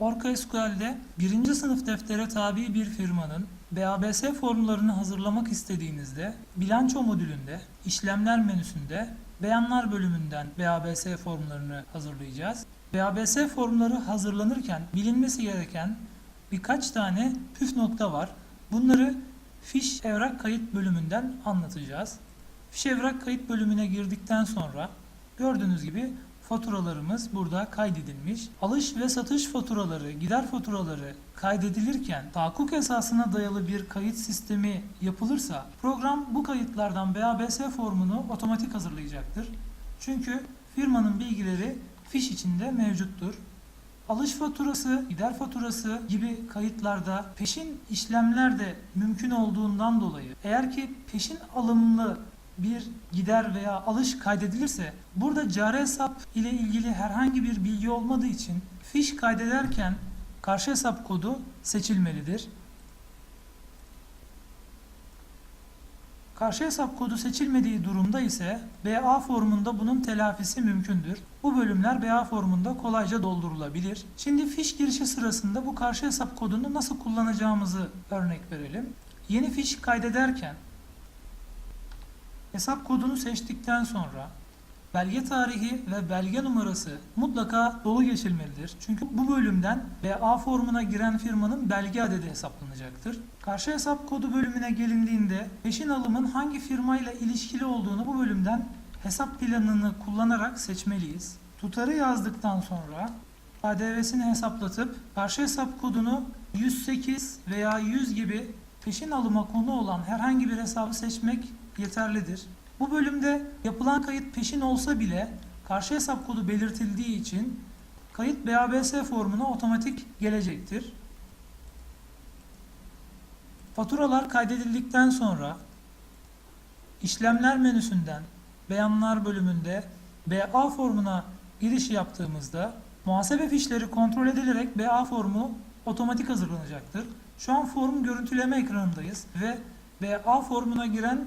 Orca SQL'de birinci sınıf deftere tabi bir firmanın BABS formlarını hazırlamak istediğinizde bilanço modülünde, işlemler menüsünde, beyanlar bölümünden BABS formlarını hazırlayacağız. BABS formları hazırlanırken bilinmesi gereken birkaç tane püf nokta var. Bunları fiş evrak kayıt bölümünden anlatacağız. Fiş evrak kayıt bölümüne girdikten sonra gördüğünüz gibi faturalarımız burada kaydedilmiş. Alış ve satış faturaları, gider faturaları kaydedilirken tahakkuk esasına dayalı bir kayıt sistemi yapılırsa program bu kayıtlardan BABS formunu otomatik hazırlayacaktır. Çünkü firmanın bilgileri fiş içinde mevcuttur. Alış faturası, gider faturası gibi kayıtlarda peşin işlemler de mümkün olduğundan dolayı eğer ki peşin alımlı bir gider veya alış kaydedilirse burada cari hesap ile ilgili herhangi bir bilgi olmadığı için fiş kaydederken karşı hesap kodu seçilmelidir. Karşı hesap kodu seçilmediği durumda ise BA formunda bunun telafisi mümkündür. Bu bölümler BA formunda kolayca doldurulabilir. Şimdi fiş girişi sırasında bu karşı hesap kodunu nasıl kullanacağımızı örnek verelim. Yeni fiş kaydederken hesap kodunu seçtikten sonra belge tarihi ve belge numarası mutlaka dolu geçilmelidir. Çünkü bu bölümden BA formuna giren firmanın belge adedi hesaplanacaktır. Karşı hesap kodu bölümüne gelindiğinde peşin alımın hangi firmayla ilişkili olduğunu bu bölümden hesap planını kullanarak seçmeliyiz. Tutarı yazdıktan sonra KDV'sini hesaplatıp karşı hesap kodunu 108 veya 100 gibi peşin alıma konu olan herhangi bir hesabı seçmek yeterlidir. Bu bölümde yapılan kayıt peşin olsa bile karşı hesap kodu belirtildiği için kayıt BABS formuna otomatik gelecektir. Faturalar kaydedildikten sonra işlemler menüsünden beyanlar bölümünde BA formuna giriş yaptığımızda muhasebe fişleri kontrol edilerek BA formu otomatik hazırlanacaktır. Şu an form görüntüleme ekranındayız ve BA formuna giren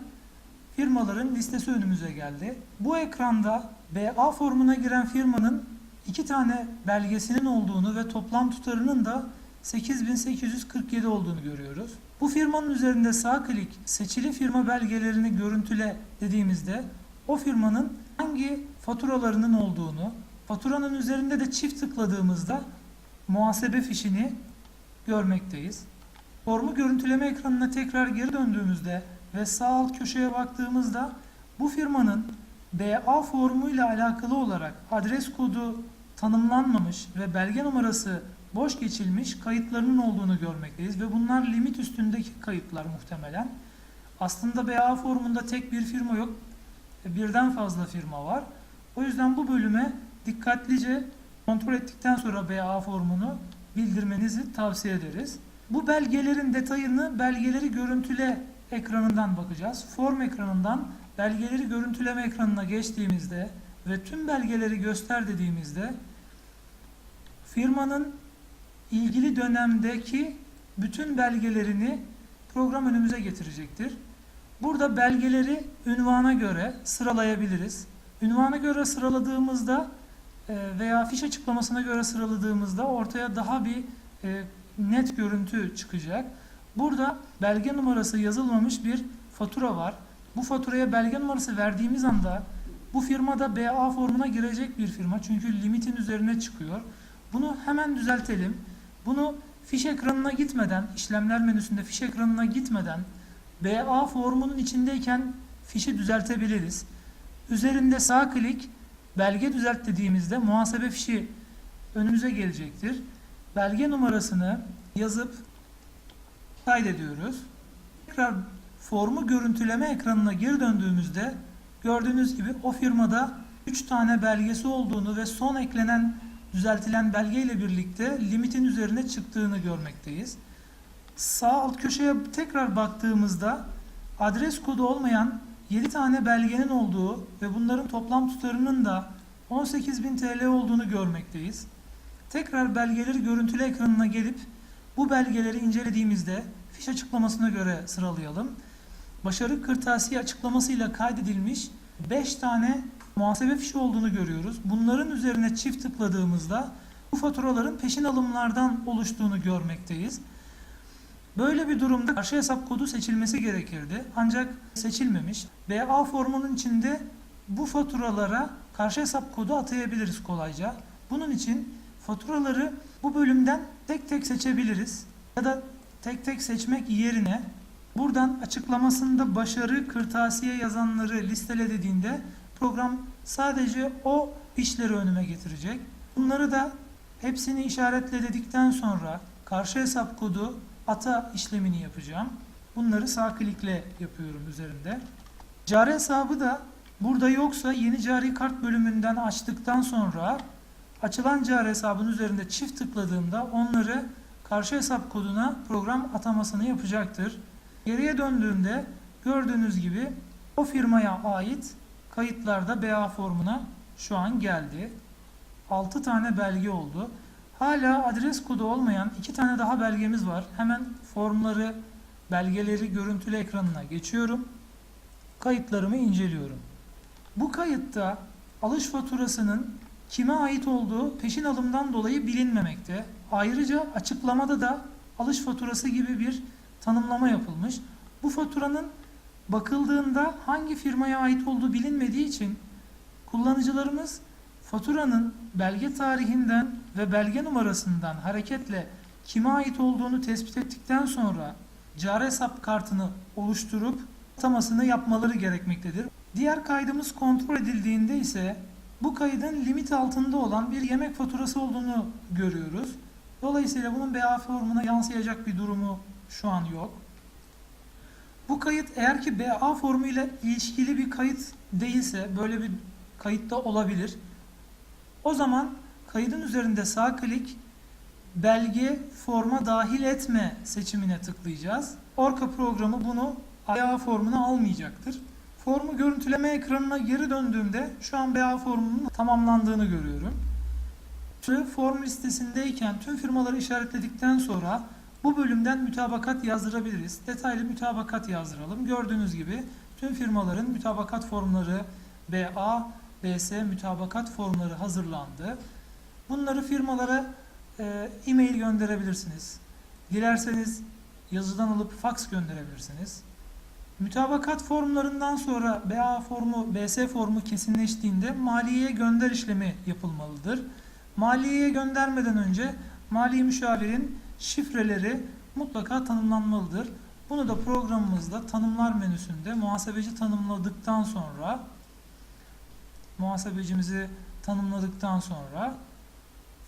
firmaların listesi önümüze geldi. Bu ekranda BA formuna giren firmanın iki tane belgesinin olduğunu ve toplam tutarının da 8847 olduğunu görüyoruz. Bu firmanın üzerinde sağ klik seçili firma belgelerini görüntüle dediğimizde o firmanın hangi faturalarının olduğunu, faturanın üzerinde de çift tıkladığımızda muhasebe fişini görmekteyiz. Formu görüntüleme ekranına tekrar geri döndüğümüzde ve sağ alt köşeye baktığımızda bu firmanın BA formu ile alakalı olarak adres kodu tanımlanmamış ve belge numarası boş geçilmiş kayıtlarının olduğunu görmekteyiz ve bunlar limit üstündeki kayıtlar muhtemelen. Aslında BA formunda tek bir firma yok, birden fazla firma var. O yüzden bu bölüme dikkatlice kontrol ettikten sonra BA formunu bildirmenizi tavsiye ederiz. Bu belgelerin detayını belgeleri görüntüle ekranından bakacağız. Form ekranından belgeleri görüntüleme ekranına geçtiğimizde ve tüm belgeleri göster dediğimizde firmanın ilgili dönemdeki bütün belgelerini program önümüze getirecektir. Burada belgeleri ünvana göre sıralayabiliriz. Ünvana göre sıraladığımızda e, veya fiş açıklamasına göre sıraladığımızda ortaya daha bir e, net görüntü çıkacak. Burada belge numarası yazılmamış bir fatura var. Bu faturaya belge numarası verdiğimiz anda bu firmada BA formuna girecek bir firma. Çünkü limitin üzerine çıkıyor. Bunu hemen düzeltelim. Bunu fiş ekranına gitmeden, işlemler menüsünde fiş ekranına gitmeden BA formunun içindeyken fişi düzeltebiliriz. Üzerinde sağ klik belge düzelt dediğimizde muhasebe fişi önümüze gelecektir. Belge numarasını yazıp kaydediyoruz. Tekrar formu görüntüleme ekranına geri döndüğümüzde gördüğünüz gibi o firmada 3 tane belgesi olduğunu ve son eklenen düzeltilen belge ile birlikte limitin üzerine çıktığını görmekteyiz. Sağ alt köşeye tekrar baktığımızda adres kodu olmayan 7 tane belgenin olduğu ve bunların toplam tutarının da 18.000 TL olduğunu görmekteyiz. Tekrar belgeleri görüntülü ekranına gelip bu belgeleri incelediğimizde fiş açıklamasına göre sıralayalım. Başarı kırtasiye açıklamasıyla kaydedilmiş 5 tane muhasebe fişi olduğunu görüyoruz. Bunların üzerine çift tıkladığımızda bu faturaların peşin alımlardan oluştuğunu görmekteyiz. Böyle bir durumda karşı hesap kodu seçilmesi gerekirdi. Ancak seçilmemiş. BA formunun içinde bu faturalara karşı hesap kodu atayabiliriz kolayca. Bunun için faturaları bu bölümden tek tek seçebiliriz. Ya da tek tek seçmek yerine buradan açıklamasında başarı kırtasiye yazanları listele dediğinde program sadece o işleri önüme getirecek. Bunları da hepsini işaretle dedikten sonra karşı hesap kodu ata işlemini yapacağım. Bunları sağ klikle yapıyorum üzerinde. Cari hesabı da burada yoksa yeni cari kart bölümünden açtıktan sonra açılan cari hesabın üzerinde çift tıkladığımda onları karşı hesap koduna program atamasını yapacaktır. Geriye döndüğümde gördüğünüz gibi o firmaya ait kayıtlarda BA formuna şu an geldi. 6 tane belge oldu. Hala adres kodu olmayan iki tane daha belgemiz var. Hemen formları, belgeleri görüntülü ekranına geçiyorum. Kayıtlarımı inceliyorum. Bu kayıtta alış faturasının kime ait olduğu peşin alımdan dolayı bilinmemekte. Ayrıca açıklamada da alış faturası gibi bir tanımlama yapılmış. Bu faturanın bakıldığında hangi firmaya ait olduğu bilinmediği için kullanıcılarımız faturanın belge tarihinden ve belge numarasından hareketle kime ait olduğunu tespit ettikten sonra cari hesap kartını oluşturup atamasını yapmaları gerekmektedir. Diğer kaydımız kontrol edildiğinde ise bu kaydın limit altında olan bir yemek faturası olduğunu görüyoruz. Dolayısıyla bunun BA formuna yansıyacak bir durumu şu an yok. Bu kayıt eğer ki BA formu ile ilişkili bir kayıt değilse böyle bir kayıt da olabilir. O zaman kaydın üzerinde sağ klik belge forma dahil etme seçimine tıklayacağız. Orca programı bunu BA formuna almayacaktır. Formu görüntüleme ekranına geri döndüğümde şu an BA formunun tamamlandığını görüyorum. Form listesindeyken tüm firmaları işaretledikten sonra bu bölümden mütabakat yazdırabiliriz. Detaylı mütabakat yazdıralım. Gördüğünüz gibi tüm firmaların mütabakat formları BA, BS mütabakat formları hazırlandı. Bunları firmalara e, e-mail gönderebilirsiniz. Dilerseniz yazıdan alıp fax gönderebilirsiniz. Mütabakat formlarından sonra BA formu, BS formu kesinleştiğinde maliyeye gönder işlemi yapılmalıdır. Maliyeye göndermeden önce mali müşavirin şifreleri mutlaka tanımlanmalıdır. Bunu da programımızda tanımlar menüsünde muhasebeci tanımladıktan sonra muhasebecimizi tanımladıktan sonra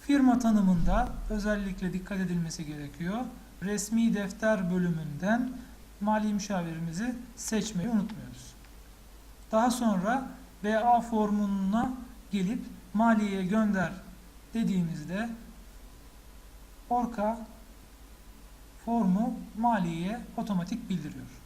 firma tanımında özellikle dikkat edilmesi gerekiyor. Resmi defter bölümünden mali müşavirimizi seçmeyi unutmuyoruz. Daha sonra BA formuna gelip maliyeye gönder dediğimizde Orka formu maliyeye otomatik bildiriyor.